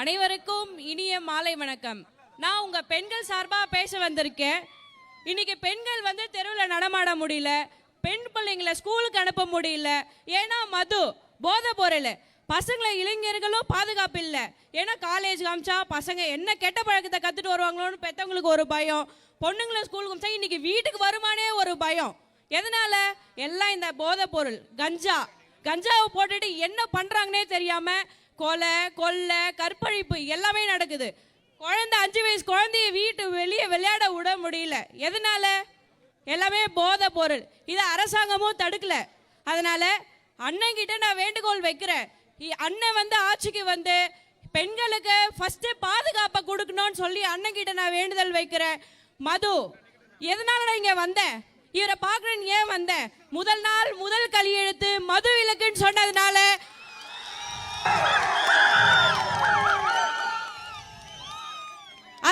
அனைவருக்கும் இனிய மாலை வணக்கம். நான் உங்க பெண்கள் சார்பா பேச வந்திருக்கேன். இன்னைக்கு பெண்கள் வந்து தெருவில் நடமாட முடியல. பெண் பிள்ளைங்களை ஸ்கூலுக்கு அனுப்ப முடியல. ஏன்னா மது போதை பொருள். பசங்களை இளைஞர்களும் பாதுகாப்பு இல்லை. ஏன்னா காலேஜ் காமிச்சா பசங்க என்ன கெட்ட பழக்கத்தை கத்துட்டு வருவாங்களோன்னு பெத்தவங்களுக்கு ஒரு பயம். பொண்ணுங்களை ஸ்கூலுக்கு காமிச்சா இன்னைக்கு வீட்டுக்கு வருமானே ஒரு பயம். எதனால? எல்லாம் இந்த போதை பொருள் கஞ்சா. கஞ்சாவை போட்டுட்டு என்ன பண்றாங்கன்னே தெரியாம கொலை கொள்ளை கற்பழிப்பு எல்லாமே நடக்குது. குழந்தை அஞ்சு வயசு குழந்தைய வீட்டு வெளியே விளையாட விட முடியல. எதனால? எல்லாமே போதை பொருள். இதை அரசாங்கமும் தடுக்கல. அதனால அண்ணன் கிட்ட நான் வேண்டுகோள் வைக்கிறேன். இ- அண்ணன் வந்து ஆட்சிக்கு வந்து பெண்களுக்கு ஃபஸ்ட்டு பாதுகாப்பை கொடுக்கணும்னு சொல்லி அண்ணன் கிட்ட நான் வேண்டுதல் வைக்கிறேன். மது எதனால நான் இங்கே வந்தேன்? இவரை பார்க்குறேன்னு ஏன் வந்தேன்? முதல் நாள் முதல் கையெழுத்து மது விலக்குன்னு சொன்னது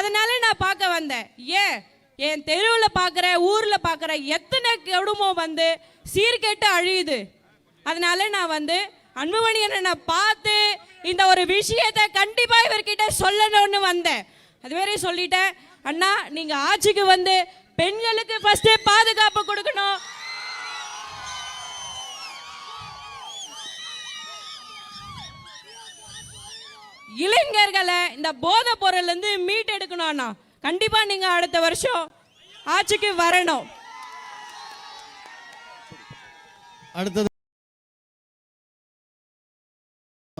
அதனால நான் பார்க்க வந்தேன். ஏன் என் தெருவில் பார்க்குற ஊரில் பார்க்குற எத்தனை குடும்பம் வந்து சீர்கெட்டு அழியுது. அதனால நான் வந்து அன்புமணி நான் பார்த்து இந்த ஒரு விஷயத்தை கண்டிப்பாக இவர்கிட்ட சொல்லணும்னு வந்தேன். அது வேற சொல்லிட்டேன் அண்ணா நீங்கள் ஆட்சிக்கு வந்து பெண்களுக்கு ஃபஸ்ட்டு பாதுகாப்பு கொடுக்கணும். இளைஞர்களை இந்த போதை பொருள்லேருந்து இருந்து கண்டிப்பாக அண்ணா கண்டிப்பா நீங்க அடுத்த வருஷம் ஆட்சிக்கு வரணும். அடுத்தது